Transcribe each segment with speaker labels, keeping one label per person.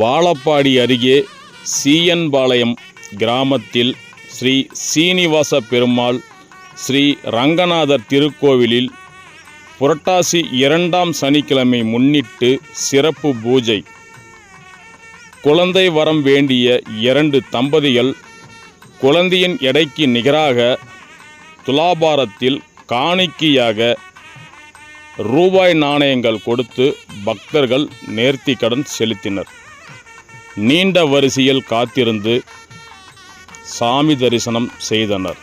Speaker 1: வாழப்பாடி அருகே சீயன்பாளையம் கிராமத்தில் ஸ்ரீ சீனிவாச பெருமாள் ஸ்ரீ ரங்கநாதர் திருக்கோவிலில் புரட்டாசி இரண்டாம் சனிக்கிழமை முன்னிட்டு சிறப்பு பூஜை. குழந்தை வரம் வேண்டிய இரண்டு தம்பதிகள் குழந்தையின் எடைக்கு நிகராக துலாபாரத்தில் காணிக்கையாக ரூபாய் நாணயங்கள் கொடுத்து பக்தர்கள் நேர்த்தி கடன் செலுத்தினர். நீண்ட வரிசையில் காத்திருந்து சாமி தரிசனம் செய்தனர்.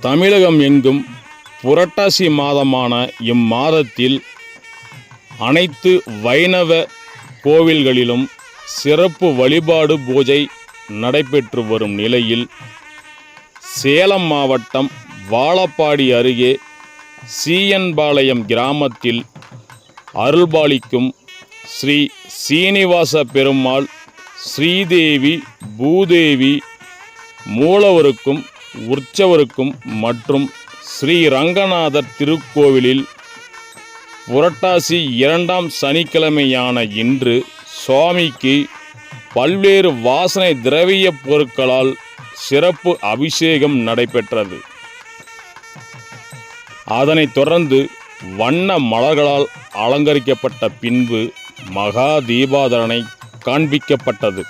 Speaker 1: தமிழகம் எங்கும் புரட்டாசி மாதமான இம்மாதத்தில் அனைத்து வைணவ கோவில்களிலும் சிறப்பு வழிபாடு பூஜை நடைபெற்று வரும் நிலையில் சேலம் மாவட்டம் வாழப்பாடி அருகே சீயன்பாளையம் கிராமத்தில் அருள்பாலிக்கும் ஸ்ரீ சீனிவாச பெருமாள் ஸ்ரீதேவி பூதேவி மூலவருக்கும் உற்சவருக்கும் மற்றும் ஸ்ரீ ரங்கநாதர் திருக்கோவிலில் புரட்டாசி இரண்டாம் சனிக்கிழமையான இன்று சுவாமிக்கு பல்வேறு வாசனை திரவிய பொருட்களால் சிறப்பு அபிஷேகம் நடைபெற்றது. அதனைத் தொடர்ந்து வண்ண மலர்களால் அலங்கரிக்கப்பட்ட பின்பு மகா தீபாதரனை காண்பிக்கப்பட்டது.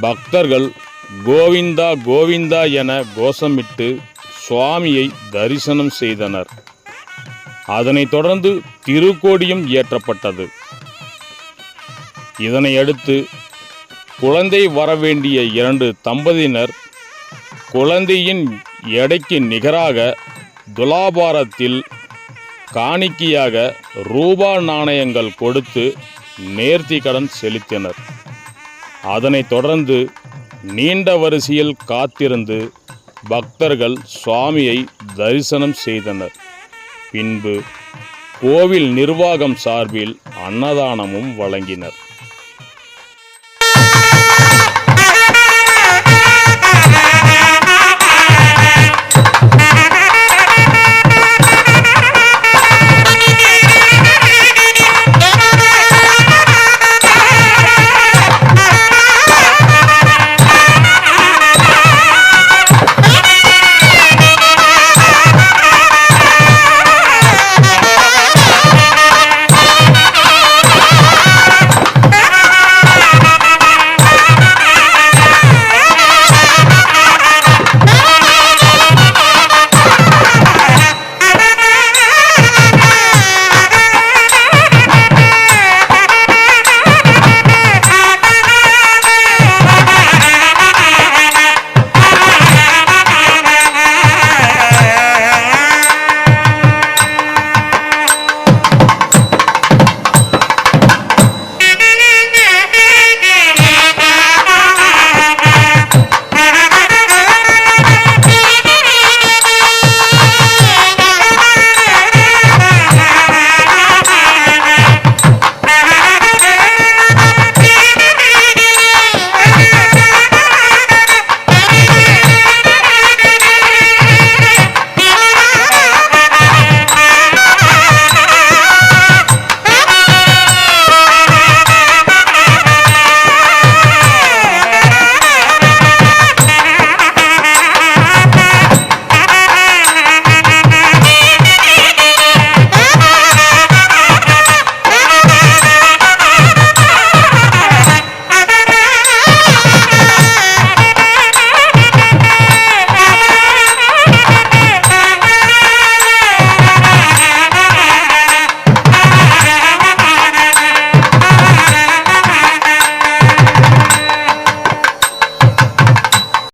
Speaker 1: பக்தர்கள் கோவிந்தா கோவிந்தா என கோஷமிட்டு சுவாமியை தரிசனம் செய்தனர். அதனைத் தொடர்ந்து திருக்கோடியும் ஏற்றப்பட்டது இதனையடுத்து குழந்தை வரவேண்டிய இரண்டு தம்பதியினர் குழந்தையின் எடைக்கு நிகராக துலாபாரத்தில் காணிக்கையாக ரூபா நாணயங்கள் கொடுத்து நேர்த்தி கடன் செலுத்தினர். அதனைத் தொடர்ந்து நீண்ட வரிசையில் காத்திருந்து பக்தர்கள் சுவாமியை தரிசனம் செய்தனர். பின்பு கோவில் நிர்வாகம் சார்பில் அன்னதானமும் வழங்கினர்.